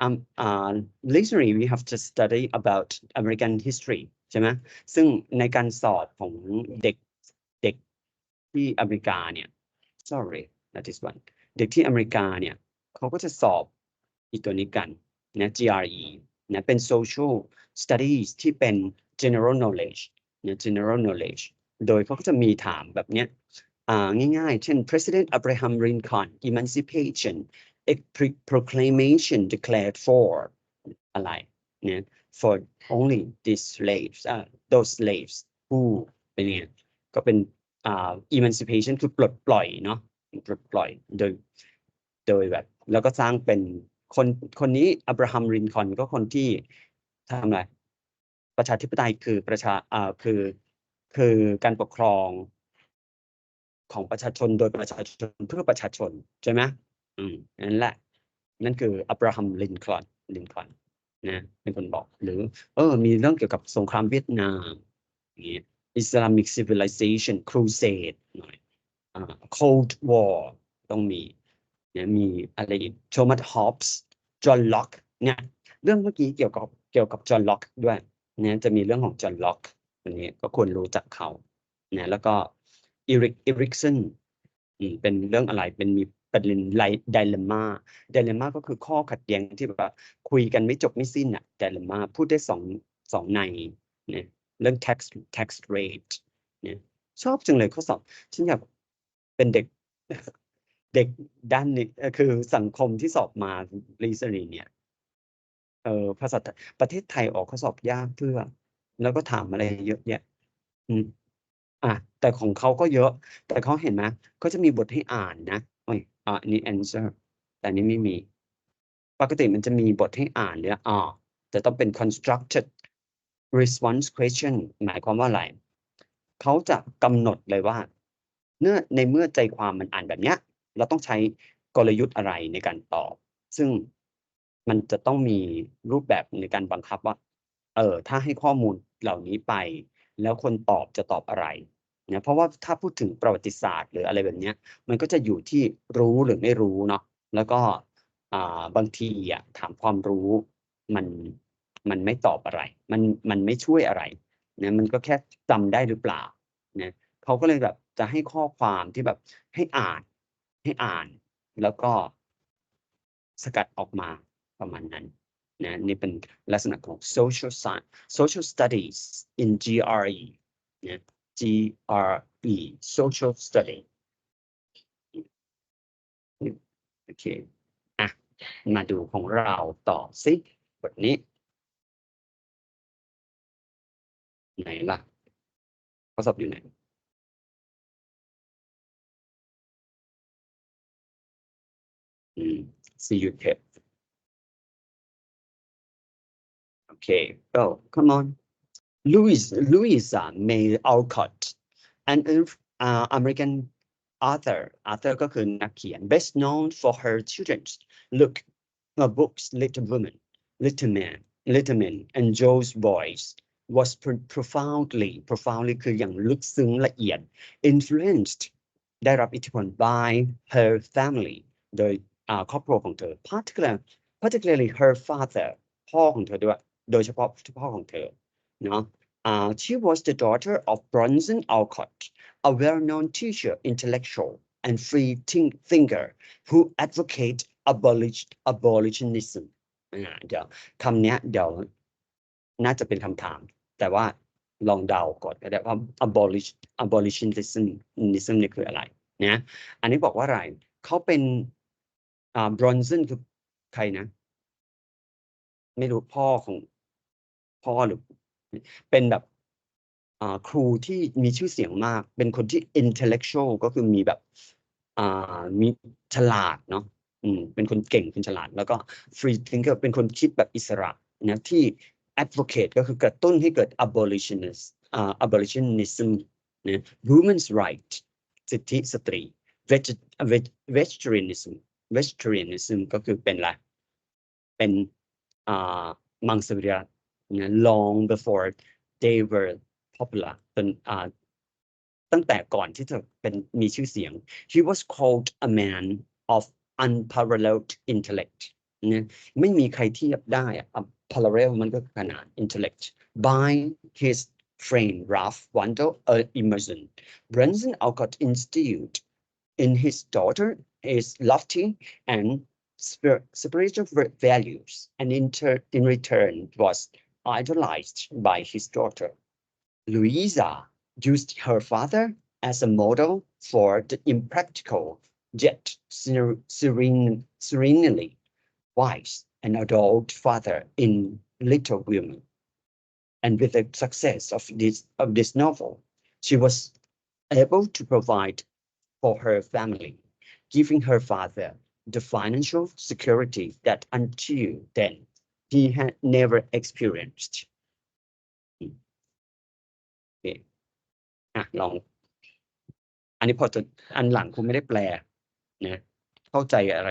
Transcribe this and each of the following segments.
um uh literally we have to study about American history ใช่ไหมซึ่งในการสอบของเด็กเด็กที่อเมริกาเนี่ย sorry that is one เด็กที่อเมริกาเนี่ยเขาก็จะสอบอีกตัวนี้กันนะ GRE นะเป็น social studies ที่เป็น general knowledge นะ general knowledge โดยเขาก็จะมีถามแบบเนี้ยง่ายๆ เช่น President Abraham Lincoln emancipation proclamation declared for อะไรเนี่ย for only these slaves uh, those slaves who เป็นเนี่ยก็เป็นอ่า emancipation คือปลดปล่อยเนาะปลดปล่อยโดยโดยแบบ แล้วก็สร้างเป็นคนคนนี้อับราฮัมรินคอนก็คนที่ทำอะไรประชาธิปไตยคือประชาอ่าคือคือการปกครองของประชาชนโดยประชาชนเพื่อประชาชนใช่ไหม อืมนั่นแหละ นั่นคืออับราฮัมลินคอล์นลินคอล์นนะเป็นคนบอก หรือ เออ มีเรื่องเกี่ยวกับสงครามเวียดนามอย่างเงี้ย Islamic civilization crusade หน่อยอ่า Cold War ต้องมีเนี่ยมีอะไรอีกโทมัสฮอปส์จอห์นล็อกเนี่ยเรื่องเมื่อกี้เกี่ยวกับเกี่ยวกับจอห์นล็อกด้วยเนี่ยจะมีเรื่องของจอห์นล็อกอันนี้ก็ควรรู้จักเขาเนี่ยแล้วก็อีริกอีริกสันอืมเป็นเรื่องอะไรเป็นมี ประเด็นไลไดเลม่าไดเลม่าก็คือข้อขัดแย้งที่แบบคุยกันไม่จบไม่สิ้นอะไดเลม่าพูดได้สองสองในเนี่ยเรื่อง tax tax rate เนี่ยชอบจังเลยข้อสอบฉันอยากเป็นเด็กเด็กด้านนี่คือสังคมที่สอบมา reasoning เนี่ยเออภาษาประเทศไทยออกข้อสอบยากเพื่อ แล้วก็ถามอะไรเยอะแยะอืมอะแต่ของเขาก็เยอะ แต่เขาเห็นไหมก็จะมีบทให้อ่านนะ อันนี้ answer แต่นี้ไม่มี ปกติมันจะมีบทให้อ่านเนี่ยอ่าแต่ต้องเป็น constructed response question หมายความว่าอะไร เขาจะกำหนดเลยว่า เนื่อในเมื่อใจความมันอ่านแบบเนี้ย เราต้องใช้กลยุทธ์อะไรในการตอบ ซึ่งมันจะต้องมีรูปแบบในการบังคับว่า เออ ถ้าให้ข้อมูลเหล่านี้ไป แล้วคนตอบจะตอบอะไร นี่ยเพราะว่าถ้าพูดถึงประวัติศาสตร์หรืออะไรแบบเนี้ยมันก็จะอยู่ที่รู้หรือไม่รู้เนาะแล้วก็บางทีอะถามความรู้มันมันไม่ตอบอะไร มันมันไม่ช่วยอะไรเนี่ยมันก็แค่จำได้หรือเปล่าเนี่ยเขาก็เลยแบบจะให้ข้อความที่แบบให้อ่านให้อ่าน แล้วก็สกัดออกมาประมาณนั้นนะนี่เป็นลักษณะของ social science social studies in GRE นะ GRE social study โอเค อะ มาดูของเราต่อสิบทนี้ ไหนล่ะข้อสอบอยู่ไหน อืม see you tip okay oh come on Louis Louisa May Alcott an uh, American author author ก็คือนักเขียน best known for her children's look her books Little Women Little Man Little Men and Joe's Boys was pro- profoundly profoundly คืออย่างลึกซึ้งละเอียด influenced ได้รับอิทธิพล by her family โดยอ่าครอบครัวของเธอ particular particularly her father พ่อของเธอด้วย โดยเฉพาะพ่อของเธอ เนาะ Uh, she was the daughter of Bronson Alcott, a well-known teacher, intellectual, and free think- thinker who advocate abolish abolitionism อ่าเดี๋ยวคำนี้เดี๋ยวน่าจะเป็นคำถาม แต่ว่าลองเดาก่อนก็ได้ว่า abolish abolitionism นี่คืออะไรนะอันนี้บอกว่าอะไรเขาเป็นอ่า Bronson คือใครนะ ไม่รู้พ่อของพ่อหรือ เป็นแบบครูที่มีชื่อเสียงมาก เป็นคนที่ intellectual ก็คือมีแบบมีฉลาดเนาะเป็นคนเก่งคนฉลาด แล้วก็ free thinker เป็นคนคิดแบบอิสระนะที่ advocate ก็คือกระตุ้นให้เกิด abolitionist อ่า abolitionism นะ women's right สิทธิสตรี vegetarianism vegetarianism ก็คือเป็นอะไร เป็นมังสวิรัต นะ long before they were popular เป็นอ่าตั้งแต่ก่อนที่จะเป็นมีชื่อเสียง he was called a man of unparalleled intellect เนี่ยไม่มีใครเทียบได้อะอ่ะ parallel มันก็ขนาด intellect by his friend Ralph Waldo Emerson Branson Alcott instilled in his daughter his lofty and spir- spiritual va- values and in, tur- in return was idolized by his daughter Louisa used her father as a model for the impractical yet serene, serenely wise and adult father in Little Women. And with the success of this, of this novel, she was able to provide for her family, giving her father the financial security that until then he had never experienced. โอเคอะลอง อันนี้พอจะอันหลังคุณไม่ได้แปลนะเข้าใจอะไร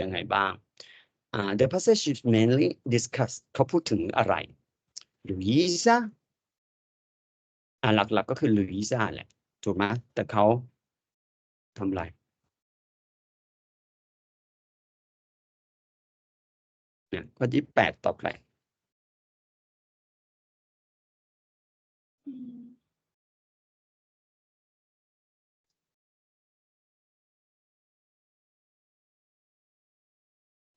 ยังไงบ้างอ่า the passage is mainly discuss เขาพูดถึงอะไร Louisa อ่าหลักๆกก็คือ Louisa แหละ ถูกไหมแต่เขาทำอะไร เนี่ยข้อที่แปดต่อไปอืม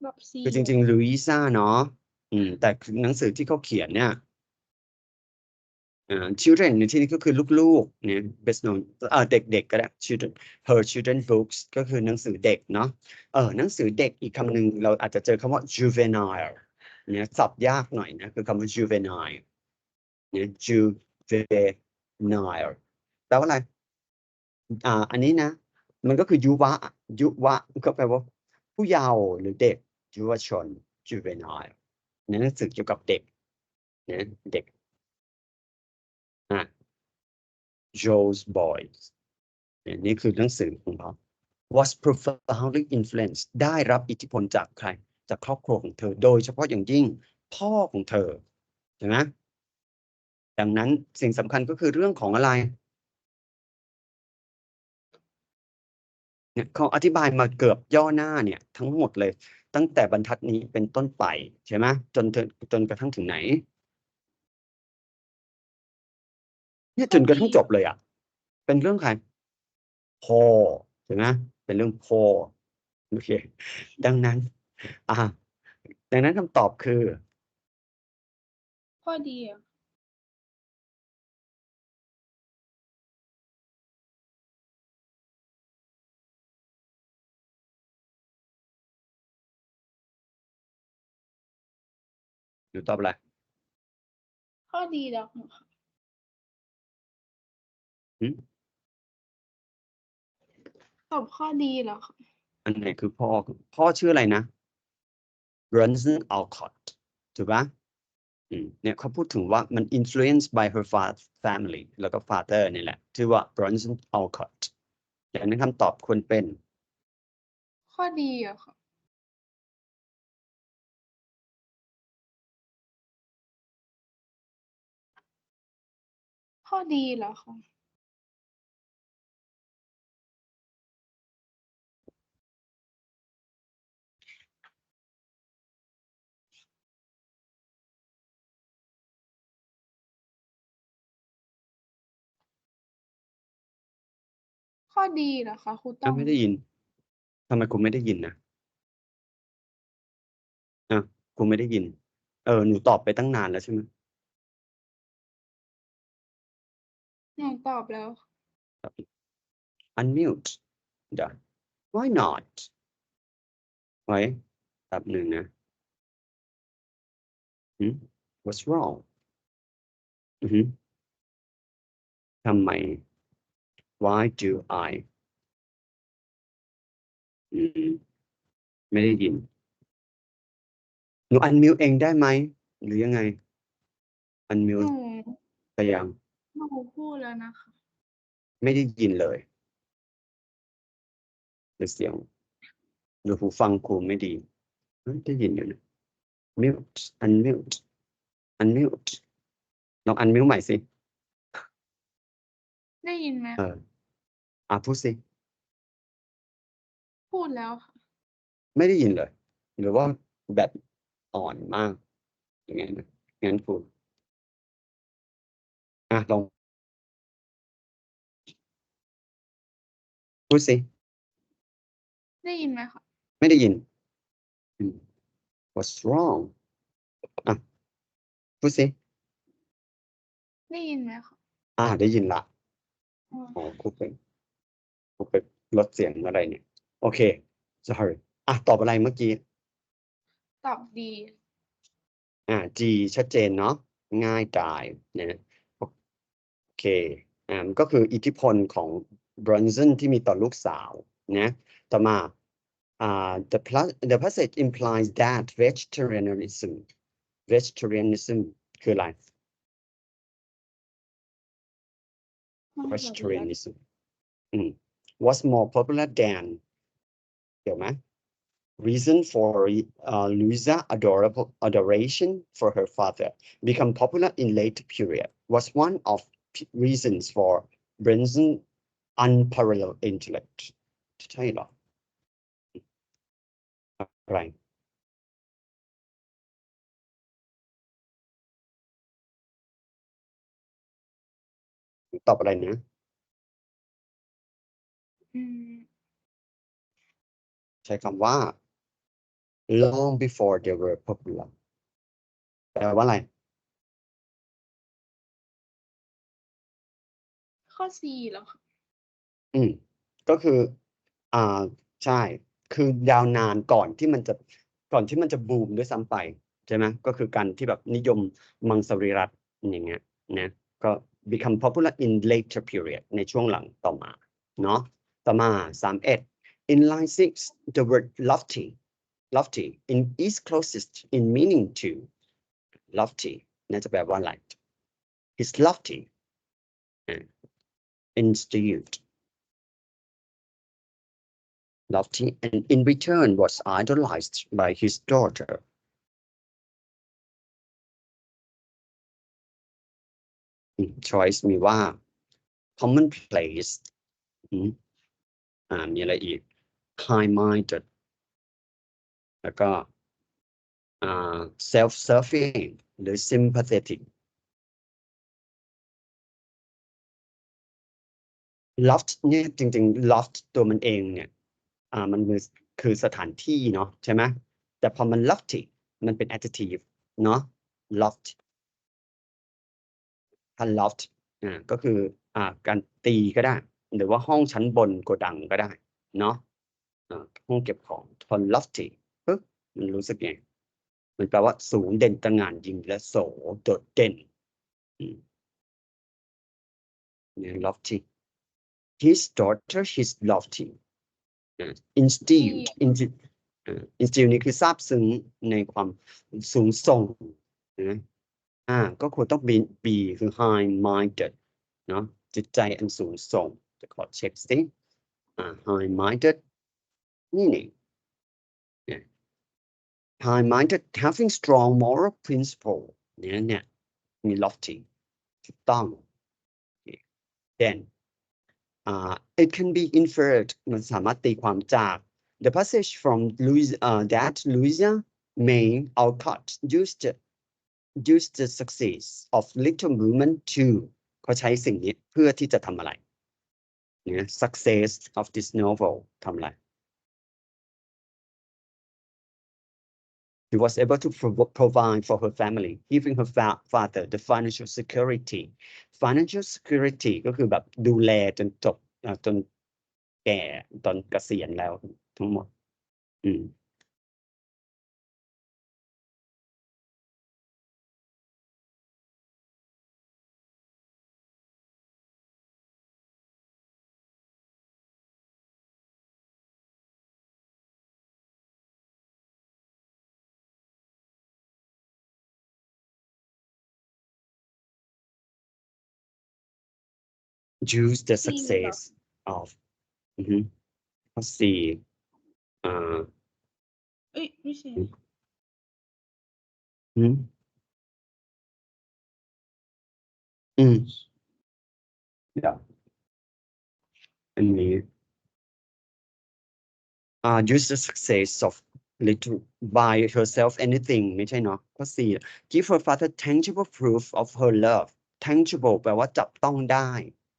แบบซีคือจริงๆ Louisa เนาะอืม แต่หนังสือที่เขาเขียนเนี่ยอ่า children ในที่นี้ก็คือลูกๆเนี่ย best known เออเด็กๆก็ได้ children her children books ก็คือหนังสือเด็กเนาะเออหนังสือเด็กอีกคำหนึ่งเราอาจจะเจอคำว่า juvenile เนี่ยสับยากหน่อยนะคือคำว่า juvenile เนี่ย juvenile แปลว่าอะไรอ่าอันนี้นะ มันก็คือยุวะ ยุวะก็แปลว่า ผู้เยาว์หรือเด็กเยาวชน juvenile เนี่ยหนังสือเกี่ยวกับเด็กเนี่ยเด็ก อะ Joe's Boys เนี่ยนี่คือหนังสือของเขา was profoundly influenced ได้รับอิทธิพลจากใคร จากครอบครัวของเธอ โดยเฉพาะอย่างยิ่งพ่อของเธอใช่ไหมดังนั้นสิ่งสำคัญก็คือเรื่องของอะไรเนี่ยเขาอธิบายมาเกือบย่อหน้าเนี่ย ทั้งหมดเลย ตั้งแต่บรรทัดนี้เป็นต้นไปใช่ไหมจนจนกระทั่งถึงไหน เนี่ยจนกระทั่งจบเลยอะ เป็นเรื่องใครพ่อใช่ไหมเป็นเรื่องพ่อโอเค ดังนั้น อ่า ดังนั้นคำตอบคือข้อดีอะหนูตอบอะไรข้อดีแล้ว ค่ะหืมตอบข้อดีแล้วค่ะอันไหนคือพ่อพ่อชื่ออะไรนะ Brunson Alcott ถูกปะอืมเนี่ยเขาพูดถึงว่ามัน influenced by her father family แล้วก็ father นี่แหละชื่อว่า Brunson Alcott ดังนั้นคำตอบควรเป็น ข้อดีอะค่ะข้อดีเหรอคะ ข้อดีเหรอคะครูต้อ้าอวงไม่ได้ยินทำไมคุณไม่ได้ยินนะอะคุณไม่ได้ยิน เออหนูตอบไปตั้งนานแล้วใช่ไหมหนูตอบแล้ว unmute เดี๋ยว why not ไว้แป๊บหนึ่งนะหืม what's wrong อือหือทำไม why do I อืมไม่ได้ยิน หนู unmute เองได้ไหม หรือยังไงห unmute นูไปยังหนูพูดแล้วนะคะ ไม่ได้ยินเลยหรือเสียงหรือหูฟังครูไม่ดีเฮ้ยได้ยินอยู่นะ mute unmute unmute ลอง unmute ใหม่สิ ได้ยินไหม เออ อะพูดสิ พูดแล้วค่ะ ไม่ได้ยินเลย หรือว่าแบบอ่อนมาก อย่างเงี้ยนะงั้นคุณอะลองพูดสิ ได้ยินไหมคะไม่ได้ยินอืม What's wrong อะพูดสิ ได้ยินไหมคะอ่า ได้ยินละ อ๋ออ๋อคุกไปคุกไปลดเสียงอะไรเนี่ย โอเค sorry อะ ตอบอะไรเมื่อกี้ ตอบดี อ่า G ชัดเจนเนาะง่ายดายนะโอเคอ่ามันก็คืออิทธิพลของบรอนสันที่มีต่อลูกสาวนะต่อมาอ่า the plus the passage implies that vegetarianism vegetarianism คืออะไร vegetarianism อืม was more popular than เดี๋ยวไหม reason for uh, Louisa adorable adoration for her father become popular in late period was one of p- reasons for Branson unparalleled intellect ใช่เหรออะไร ตอบอะไรนะอืมใช้คำว่า long before they were popular แปลว่าอะไร ข้อ C เหรอคะอืม ก็คือ อ่า ใช่ คือยาวนานก่อนที่มันจะ ก่อนที่มันจะบูมด้วยซ้ำไป ใช่ไหมก็คือการที่แบบนิยมมังสวิรัตอย่างเงี้ยนะ ก็ become popular in later period ในช่วงหลังต่อมา เนาะ ต่อมาสามเอ็ด in line six the word lofty lofty in is closest in meaning to lofty น่าจะแปลว่าอะไร his lofty อ่า institute lofty and in return was idolized by his daughter Choice มีว่า commonplace อืมอ่ามีอะไรอีก high-minded แล้วก็อ่า self-serving หรือ sympathetic loft เนี่ยจริงๆ loft ตัวมันเองเนี่ยอ่ามันคือคือสถานที่เนาะใช่ไหมแต่พอมัน lofty มันเป็น adjective เนาะ loft ถ้า loft อ่าก็คืออ่าการตีก็ได้ หรือว่าห้องชั้นบนโกดังก็ได้เนาะอ่าห้องเก็บของพอ lofty ปึ๊บมันรู้สึกไงมันแปลว่าสูงเด่นตระหง่านยิ่งและโสโดดเด่นอืมเนี่ย lofty his daughter his lofty อ่า instilled insti อ่า instill นี่คือซาบซึ้งในความสูงส่งนะ อ่า ก็ควรต้อง be be คือ high minded เนาะจิตใจอันสูงส่ง จะขอเช็คสิอ่า high minded meaning yeah. high minded having strong moral principle เนี่ยเนี่ยมี lofty ถูกต้อง Okay. then uh, it can be inferred มันสามารถตีความจาก the passage from Louis uh, that Louisa May Alcott used used the success of little women to เขาใช้สิ่งนี้เพื่อที่จะทำอะไรเนี่ย success of this novel ทำอะไร She was able to prov- provide for her family, giving her fa- father the financial security. Financial security ก็คือแบบดูแลจนจบอ่าจนแก่ตอนเกษียณแล้วทั้งหมด อืม use the C เหรอ success of อือฮึข้อสี่อ่าเอ้ยไม่ใช่อืมอืมเดี๋ยวอันนี้ uh, use the success of little buy herself anything ไม่ใช่เนาะข้อสี่ give her father tangible proof of her love tangible แปลว่าจับต้องได้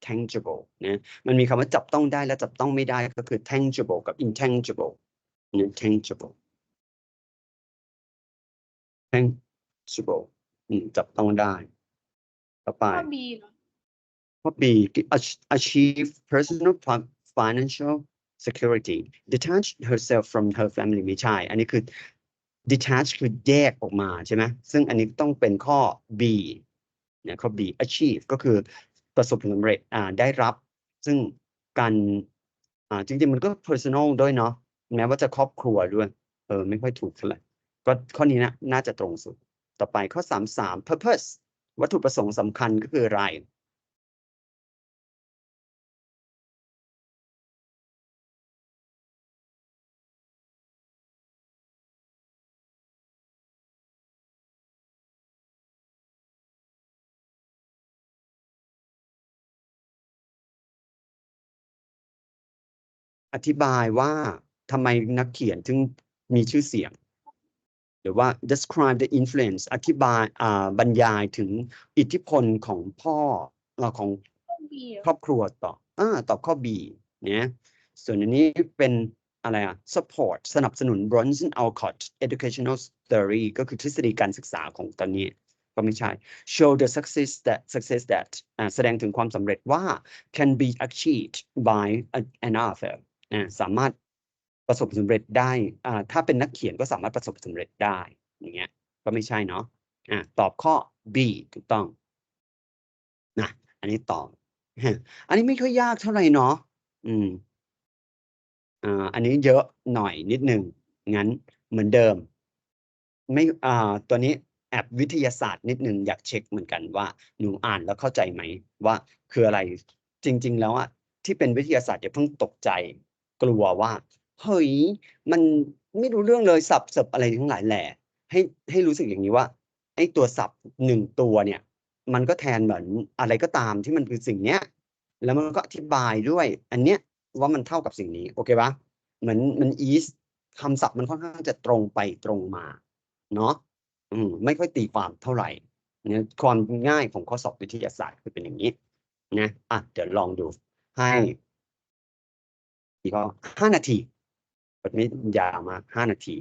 tangible นะมันมีคำว่าจับต้องได้และจับต้องไม่ได้ก็คือ tangible กับ intangible นะ tangible tangible อืมจับต้องได้ ต่อไปข้อ B เหรอข้อ B ach- achieve personal fi- financial security detach herself from her family ไม่ใช่ อันนี้คือ detach คือแยกออกมาใช่ไหมซึ่งอันนี้ต้องเป็นข้อ B เนี่ยข้อ B achieve ก็คือ ประสบผลสำเร็จได้รับ ซึ่งการจริงๆ มันก็ personal ด้วยเนาะแม้ว่าจะครอบครัวด้วยเออไม่ค่อยถูกเท่าไหร่ก็ข้อนี้นะน่าจะตรงสุด ต่อไปข้อ 3 3 purpose วัตถุประสงค์สำคัญก็คืออะไร อธิบายว่าทำไมนักเขียนถึงมีชื่อเสียง หรือว่า describe the influence อธิบายอ่าบรรยายถึงอิทธิพลของพ่อเอ่อของข้อ B เหรอครอบครัวต่ออ่าตอบข้อ B เนี่ยส่วนอันนี้เป็นอะไรอะ support สนับสนุน Bronson Alcott educational theory ก็คือทฤษฎีการศึกษาของตอนนี้ก็ไม่ใช่ show the success that success that อ่าแสดงถึงความสำเร็จว่า can be achieved by a- an author อ่า สามารถประสบสำเร็จได้อ่าถ้าเป็นนักเขียนก็สามารถประสบสำเร็จได้อย่างเงี้ยก็ไม่ใช่เนาะอ่าตอบข้อ B ถูกต้องนะอันนี้ตอบอันนี้ไม่ค่อยยากเท่าไหร่เนาะอืมอ่าอันนี้เยอะหน่อยนิดหนึ่งงั้นเหมือนเดิม ไม่อ่าตัวนี้แอบวิทยาศาสตร์นิดหนึ่งอยากเช็คเหมือนกันว่าหนูอ่านแล้วเข้าใจไหมว่าคืออะไรจริง ๆ แล้วอะที่เป็นวิทยาศาสตร์อย่าเพิ่งตกใจ กลัวว่าเฮ้ยมันไม่รู้เรื่องเลยสับสับอะไรทั้งหลายแหล่ให้ให้รู้สึกอย่างนี้ว่าไอ้ตัวสับหนึ่งตัวเนี่ย มันก็แทนเหมือนอะไรก็ตามที่มันคือสิ่งเนี้ย แล้วมันก็อธิบายด้วย อันเนี้ยว่ามันเท่ากับสิ่งนี้โอเคปะเหมือนมัน is คำศัพท์มันค่อนข้างจะตรงไปตรงมา เนาะอืมไม่ค่อยตีความเท่าไหร่เนี่ยความง่ายของข้อสอบวิทยาศาสตร์คือเป็นอย่างนี้นะอะเดี๋ยวลองดูให้ อีกก็ห้านาทีแบบนี้ยาวมากห้านาที